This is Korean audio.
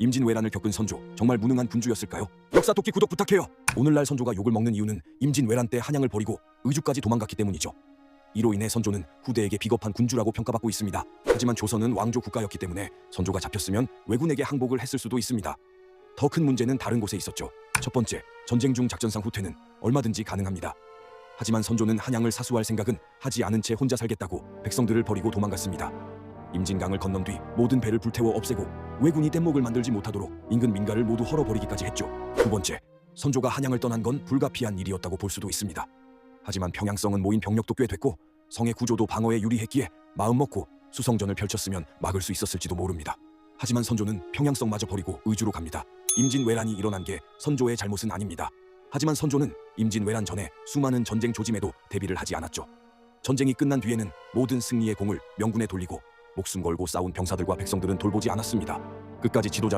임진왜란을 겪은 선조 정말 무능한 군주였을까요? 역사 돕기 구독 부탁해요. 오늘날 선조가 욕을 먹는 이유는 임진왜란 때 한양을 버리고 의주까지 도망갔기 때문이죠. 이로 인해 선조는 후대에게 비겁한 군주라고 평가받고 있습니다. 하지만 조선은 왕조 국가였기 때문에 선조가 잡혔으면 왜군에게 항복을 했을 수도 있습니다. 더 큰 문제는 다른 곳에 있었죠. 첫 번째, 전쟁 중 작전상 후퇴는 얼마든지 가능합니다. 하지만 선조는 한양을 사수할 생각은 하지 않은 채 혼자 살겠다고 백성들을 버리고 도망갔습니다. 임진강을 건넌 뒤 모든 배를 불태워 없애고 왜군이 뗏목을 만들지 못하도록 인근 민가를 모두 헐어버리기까지 했죠. 두 번째, 선조가 한양을 떠난 건 불가피한 일이었다고 볼 수도 있습니다. 하지만 평양성은 모인 병력도 꽤 됐고 성의 구조도 방어에 유리했기에 마음 먹고 수성전을 펼쳤으면 막을 수 있었을지도 모릅니다. 하지만 선조는 평양성마저 버리고 의주로 갑니다. 임진왜란이 일어난 게 선조의 잘못은 아닙니다. 하지만 선조는 임진왜란 전에 수많은 전쟁 조짐에도 대비를 하지 않았죠. 전쟁이 끝난 뒤에는 모든 승리의 공을 명군에 돌리고 목숨 걸고 싸운 병사들과 백성들은 돌보지 않았습니다. 끝까지 지도자